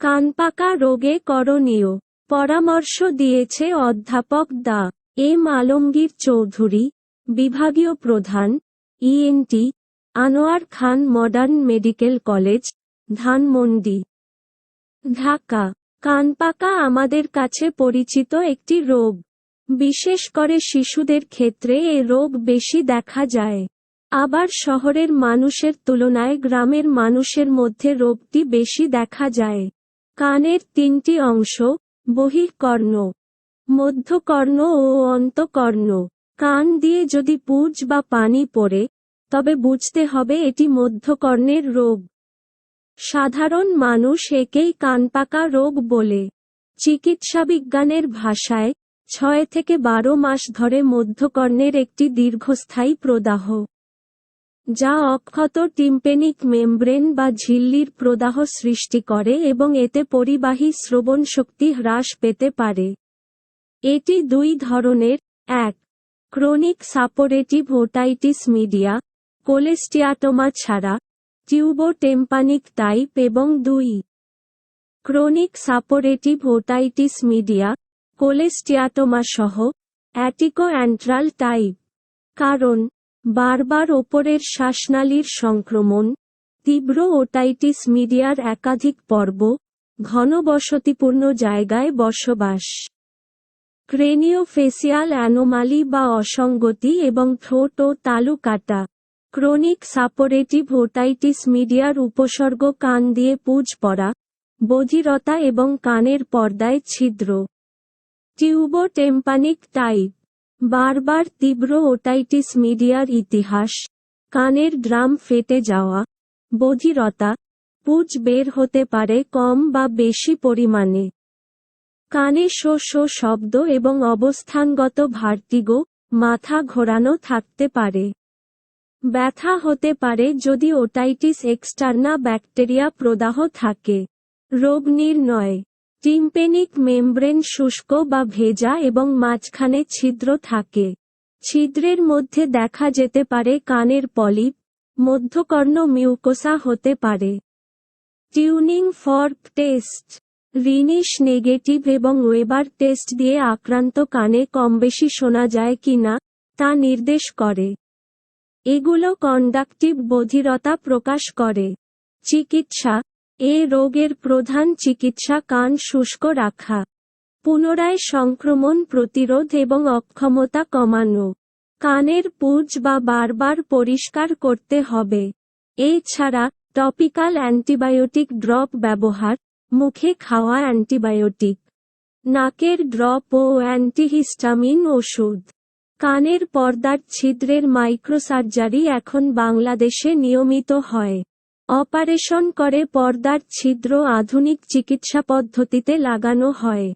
কানপাকা রোগে করণীয়। পরামর্শ দিয়েছে অধ্যাপক দা এম. আলমগীর চৌধুরী, বিভাগীয় প্রধান ENT Anwar Khan modern medical college, Dhanmondi. Dhaka. কানপাকা আমাদের কাছে পরিচিত একটি রোগ। বিশেষ করে শিশুদের ক্ষেত্রে এ রোগ বেশি দেখা যায়। আবার শহরের মানুষের তুলনায় গ্রামের মানুষের মধ্যে রোগটি বেশি দেখা যায়। কানের তিনটি অংশ বহির্কর্ণ মধ্যকর্ণ ও অন্তকর্ণ। কান দিয়ে যদি পুজ বা পানি পড়ে, তবে বুঝতে হবে এটি মধ্যকর্ণের রোগ। সাধারণ মানুষ একেই কানপাকা রোগ বলে। চিকিৎসাবিজ্ঞানের ভাষায়, ছয় থেকে বারো মাস ধরে মধ্যকর্ণের একটি দীর্ঘস্থায়ী প্রদাহ। যা অক্ষত টিম্পেনিক মেমব্রেন বা ঝিল্লির প্রদাহ সৃষ্টি করে এবং এতে পরিবাহী শ্রবণ শক্তি হ্রাস পেতে পারে। এটি দুই ধরনের। এক, chronic suppurative otitis media, cholesteatoma ছাড়া টিউবো টেম্পানিক টাইপ এবং দুই, chronic suppurative otitis media, cholesteatoma সহ অ্যাটিকো অ্যান্ট্রাল টাইপ। কারণ বারবার ওপরের শ্বাসনালীর সংক্রমণ, তীব্র ওটাইটিস মিডিয়ার একাধিক পর্ব, ঘনবসতিপূর্ণ জায়গায় বসবাস। ক্রেনিওফেসিয়াল অ্যানোমালি বা অসঙ্গতি এবং ঠোঁট ও তালু কাটা ক্রনিক সাপোরেটিভ ওটাইটিস মিডিয়ার উপসর্গ কান দিয়ে পুজ পড়া, বধিরতা এবং কানের পর্দায় ছিদ্র। টিউবো টেম্পানিক টাইপ বারবার তীব্র ওটাইটিস মিডিয়ার ইতিহাস। কানের ড্রাম ফেটে যাওয়া। বধিরতা। পুজ বের হতে পারে কম বা বেশি পরিমাণে। কানে শো শো শব্দ এবং অবস্থানগত ভার্টিগো মাথা ঘোরানো থাকতে পারে। ব্যথা হতে পারে যদি ওটাইটিস এক্সটার্না ব্যাকটেরিয়া প্রদাহ থাকে। রোগ নির্ণয়। টিম্পেনিক মেমব্রেন শুষ্ক বা ভেজা এবং মাঝখানে ছিদ্র থাকে। ছিদ্রের মধ্যে দেখা যেতে পারে কানের পলিপ, মধ্যকর্ণ মিউকোসা হতে পারে। Tuning fork test. Rinne's negative এবং ওয়েবার টেস্ট দিয়ে আক্রান্ত কানে কমবেশি শোনা যায় কিনা তা নির্দেশ করে। এগুলো কন্ডাক্টিভ বধিরতা প্রকাশ করে। চিকিৎসা এ রোগের প্রধান চিকিৎসা কান শুষ্ক রাখা, পুনরায় সংক্রমণ প্রতিরোধ এবং অক্ষমতা কমানো, কানের পুজ বা বারবার পরিষ্কার করতে হবে। এছাড়া, টপিক্যাল অ্যান্টিবায়োটিক ড্রপ ব্যবহার, মুখে খাওয়া অ্যান্টিবায়োটিক, নাকের ড্রপ ও অ্যান্টিহিস্টামিন ওষুধ। কানের পর্দার ছিদ্রের মাইক্রোসার্জারি এখন বাংলাদেশে নিয়মিত হয়। অপারেশন করে পর্দার ছিদ্র আধুনিক চিকিৎসা পদ্ধতিতে লাগানো হয়।